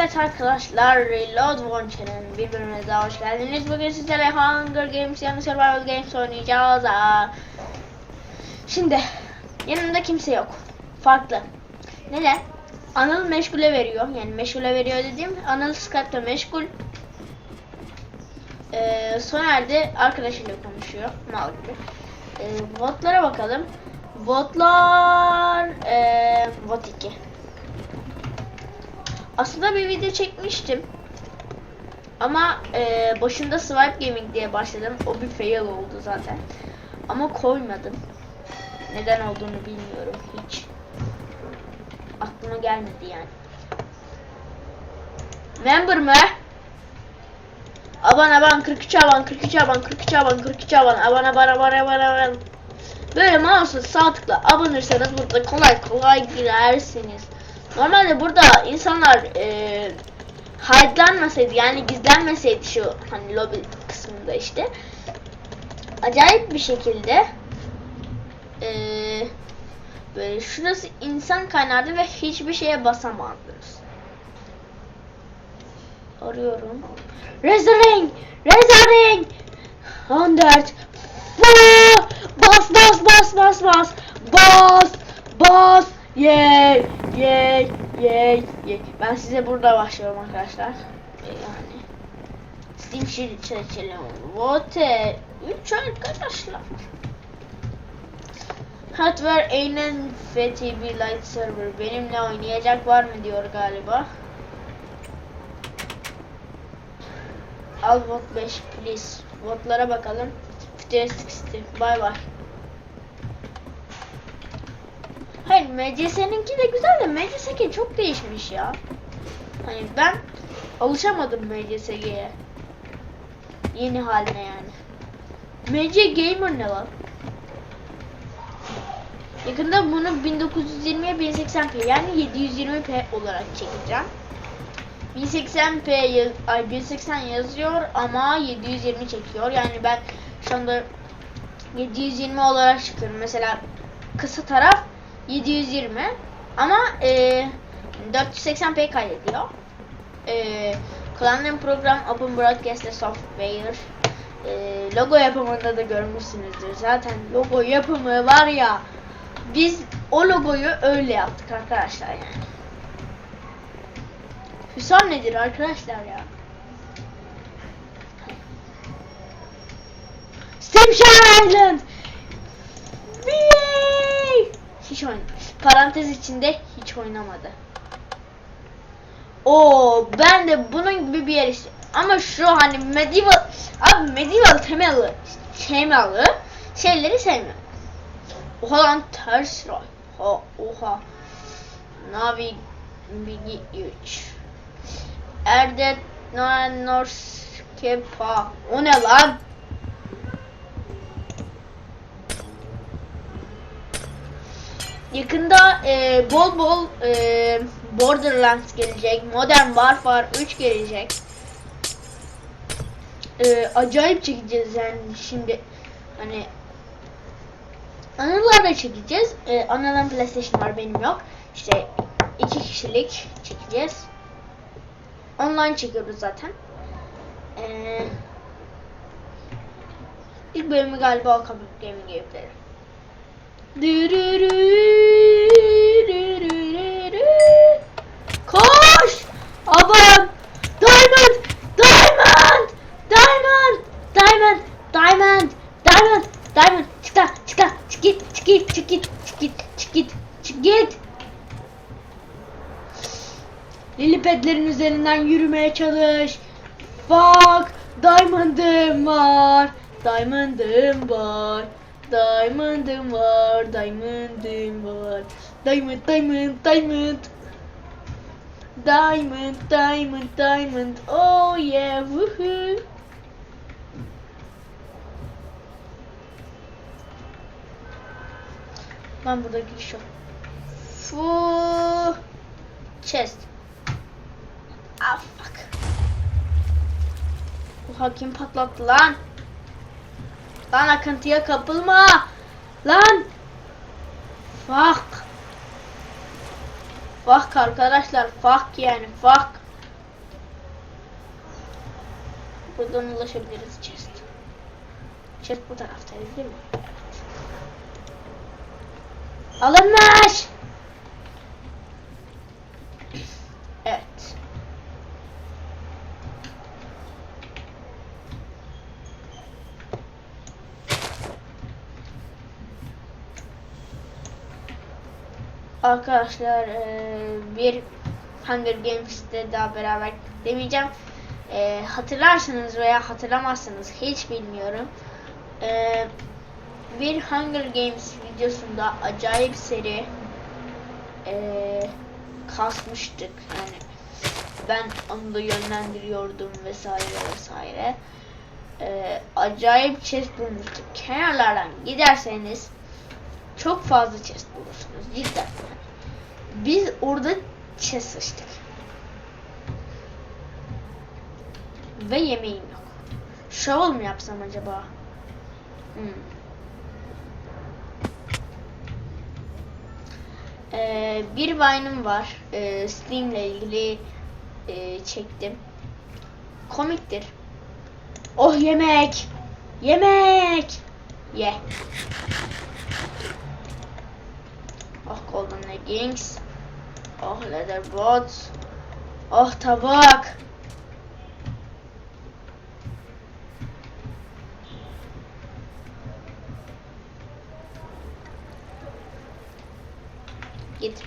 Evet arkadaşlar Reload Launcher'ın bir bölümüne daha hoş geldiniz. Bugün sizlerle Hunger Games yani Survival Games oynayacağız. Aa. Şimdi yanımda kimse yok. Farklı. Neden? Anıl meşgule veriyor. Yani meşgule veriyor dediğim Anıl Skype'da meşgul. Ee, Soner de arkadaşıyla konuşuyor. Mal gibi. Ee, votlara bakalım. Votlar ee, vot 2. Aslında bir video çekmiştim. Ama e, başında Swipe Gaming diye başladım. O bir fail oldu zaten. Ama koymadım. Neden olduğunu bilmiyorum hiç. Aklıma gelmedi yani. Member mı? Aban aban 43 aban 43 aban 43 aban 43 aban aban aban aban aban aban Böyle mouse'u sağ tıkla abanırsanız burada kolay kolay girersiniz. Normalde burada insanlar e, hide'lanmasaydı yani gizlenmeseydi şu hani lobby kısmında işte acayip bir şekilde e, böyle şurası insan kaynardı ve hiçbir şeye basamazdınız. Arıyorum. Rezering! Rezering! 14 Fuu! Bas bas bas bas bas bas bas yay yay yay yay. Ben size burada başlıyorum arkadaşlar. Yani. Steam Shield çekelim Vote 3 arkadaşlar. Hardware Aynen FTV Light Server. Benimle oynayacak var mı diyor galiba. Al vote 5 please. Votlara bakalım. 360 bay bay Hayır MCS'ninki de güzel de MCSG çok değişmiş ya. Hani ben alışamadım MCSG'ye. Yeni haline yani. MC Gamer ne lan? Yakında bunu 1920'ye 1080p yani 720p olarak çekeceğim. 1080p yaz- ay 1080 yazıyor ama 720 çekiyor. Yani ben şu anda 720 olarak çıkıyorum. Mesela kısa taraf 720 ama e, 480p kaydediyor. E, kullandığım program Open Broadcaster Software. E, logo yapımında da görmüşsünüzdür. Zaten logo yapımı var ya biz o logoyu öyle yaptık arkadaşlar yani. Hüsam nedir arkadaşlar ya? Steamshine Island! Yay! Hiç oyn Parantez içinde hiç oynamadı. Oo, ben de bunun gibi bir yer işte. Ama şu hani medieval abi medieval temalı temalı şeyleri sevmiyorum. Oha lan ters ray. Ha, oha. Navi Bilgi 3. Erdet Norskepa. O ne lan? Yakında e, bol bol e, Borderlands gelecek. Modern Warfare 3 gelecek. E, acayip çekeceğiz yani şimdi hani Anılarla çekeceğiz. E, Anıl'ın PlayStation var benim yok. İşte iki kişilik çekeceğiz. Online çekiyoruz zaten. E, ilk bölümü galiba Alchemy Gaming yapıyorum. Koş! Aman! Diamond! Diamond! Diamond! Diamond! Diamond! Diamond! Diamond! Çık lan! Çık lan! Çık git! Çık git! Çık git! Çık git! Çık git! Çık git! Lilipadlerin üzerinden yürümeye çalış. Bak! Diamond'ım var. Diamond'ım var. Diamond'ım var. Diamond'ım var. Diamond, diamond, diamond. Diamond, diamond, diamond. Oh yeah, woohoo. Lan burada giriş yok. Fu chest. Ah fuck. Bu hakim patlattı lan. Lan akıntıya kapılma. Lan. Fuck. Fuck arkadaşlar. Fuck yani. Fuck. Buradan ulaşabiliriz chest. Chest bu taraftaydı değil mi? Alınmış. Arkadaşlar eee, bir Hunger Games'te daha beraber demeyeceğim. Eee, hatırlarsınız veya hatırlamazsınız hiç bilmiyorum. Eee, bir Hunger Games videosunda acayip seri kasmıştık. Yani ben onu da yönlendiriyordum vesaire vesaire. Acayip chest bulmuştuk. Kenarlardan giderseniz çok fazla chest bulursunuz cidden. Biz orada chest açtık. Ve yemeğim yok. Shovel mu yapsam acaba? Hmm. Ee, bir Vine'ım var. Ee, Steam ile ilgili ee, çektim. Komiktir. Oh yemek! Yemek! Ye. Oh leggings. Oh leather boots. Oh tabak. Git.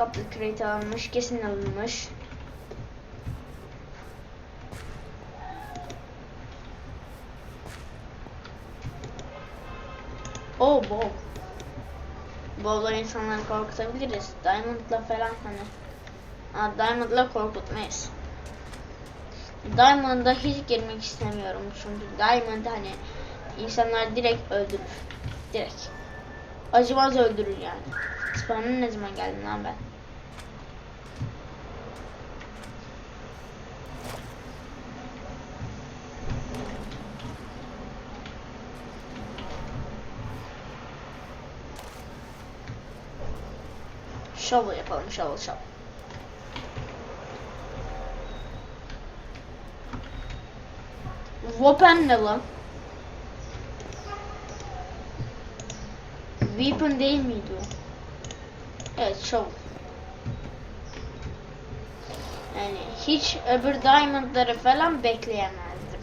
Supply crate alınmış, kesin alınmış. Oh bow. Bow'la insanları korkutabiliriz. Diamond'la falan hani. Aa, Diamond'la korkutmayız. Diamond'a hiç girmek istemiyorum çünkü Diamond hani insanlar direkt öldürür. Direkt. Acımaz öldürür yani. Spawn'a ne zaman geldim lan ben? Shovel yapalım shovel shovel. Weapon ne lan? Weapon değil miydi o? Evet shovel. Yani hiç öbür diamondları falan bekleyemezdim.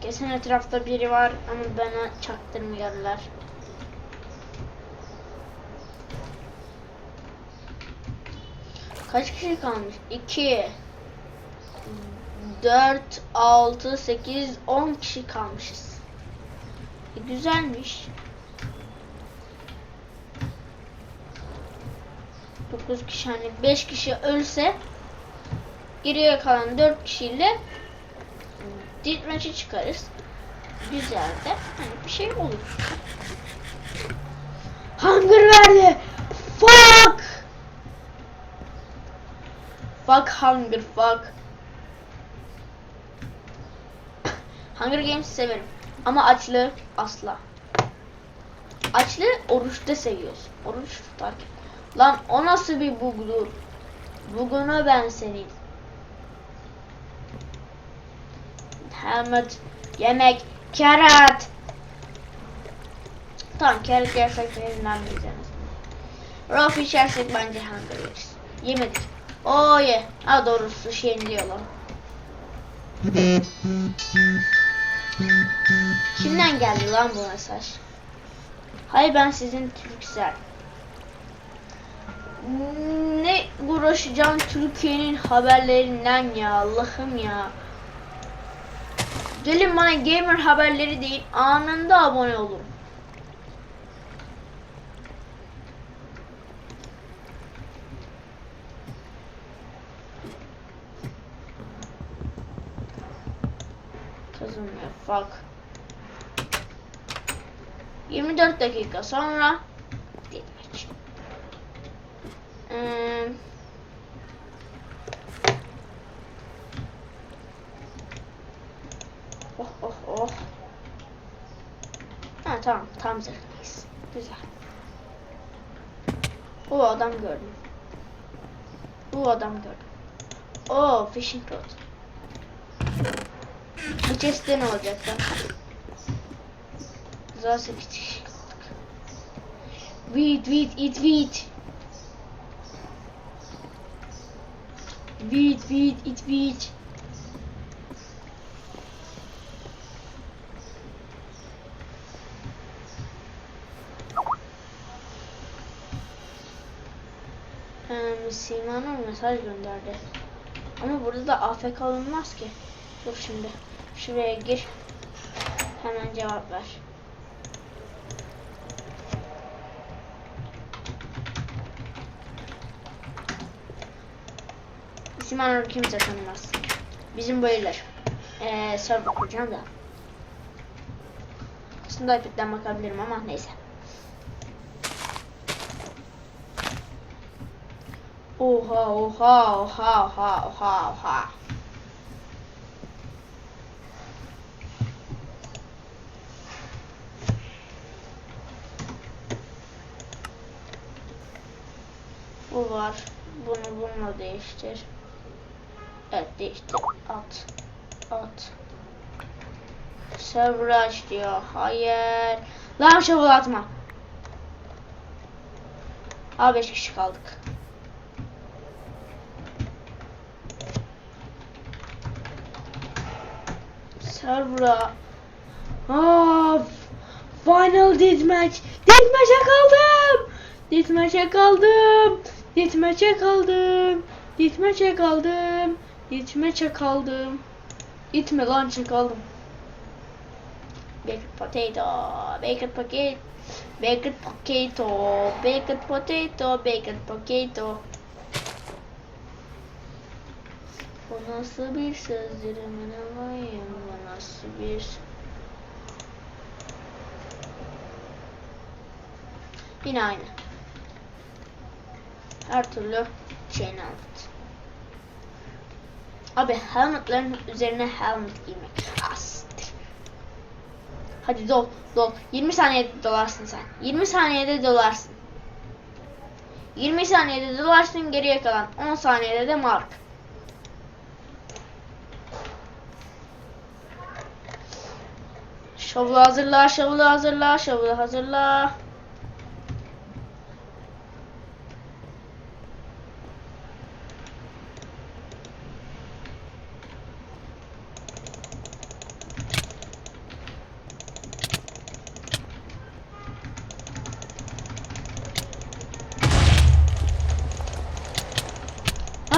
Kesin etrafta biri var ama bana çaktırmıyorlar. Kaç kişi kalmış? 2 4 6 8 10 kişi kalmışız. E, güzelmiş. 9 kişi hani 5 kişi ölse geriye kalan 4 kişiyle ditmaçı çıkarız. Güzel de hani bir şey olur. Hunger verdi. Fuck. Fuck Hunger fuck. Hunger Games severim. Ama açlığı asla. Açlığı oruçta seviyoruz. Oruç tutarken. Lan o nasıl bir bugdur? Buguna ben senin. Helmet, yemek, carrot. Tamam yersek de eğlenmeyeceğiz. Raw fish yersek bence hunger yeriz. Yemedik. Oh ye. Ha doğrusu şey diyor lan. Kimden geldi lan bu mesaj? Hay ben sizin Türksel. Ne uğraşacağım Türkiye'nin haberlerinden ya Allah'ım ya. Gelin bana gamer haberleri değil anında abone olun. Fuck. 24 dakika sonra deathmatch. Ee, oh oh oh. Ha tamam tam zırhlıyız. Güzel. O adam gördüm. Bu adam gördüm. Oo fishing rod. Chest'te ne olacak lan? Güzel 8 kişi kaldık. Wheat, wheat, eat wheat. Wheat, wheat, eat wheat. Ee, Siman'a mesaj gönderdi. Ama burada da AFK olmaz ki. Dur şimdi. Şuraya gir. Hemen cevap ver. Siman'ı kimse tanımaz. Bizim bayılır. Ee, server kuracağım da. Aslında iPad'den bakabilirim ama neyse. Oha oha oha oha oha oha. Bu var. Bunu bununla değiştir. Evet değiştir. At. At. Server aç diyor. Hayır. Lan şovu atma. Aa 5 kişi kaldık. Server'a. Aa, final deathmatch. Deathmatch'e kaldım. Deathmatch'e kaldım. Deathmatch'e kaldım. Deathmatch'e kaldım. Deathmatch'e kaldım. İtme lan çıkalım. Baked potato, baked potato, baked potato, baked potato, baked potato. Bu nasıl bir sözdür emin olayım bu nasıl bir Yine aynı Her türlü şeyini anlat Abi helmetlerin üzerine helmet giymek. Astir Hadi dol dol. 20 saniyede dolarsın sen. 20 saniyede dolarsın. 20 saniyede dolarsın geriye kalan 10 saniyede de mark. Şovlu hazırla, şovlu hazırla, şovlu hazırla.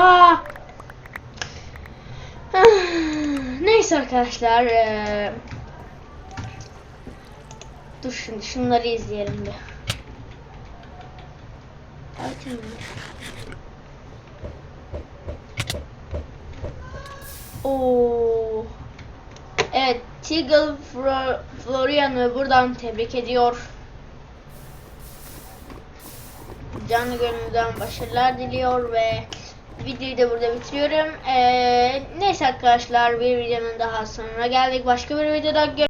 Aa! Neyse arkadaşlar. eee, Dur şimdi şunları izleyelim bir. Bakın. Oo. Evet, Tiggle Fro Florian'ı buradan tebrik ediyor. Canı gönülden başarılar diliyor ve videoyu da burada bitiriyorum. Ee, neyse arkadaşlar bir videonun daha sonuna geldik. Başka bir videoda görüşürüz.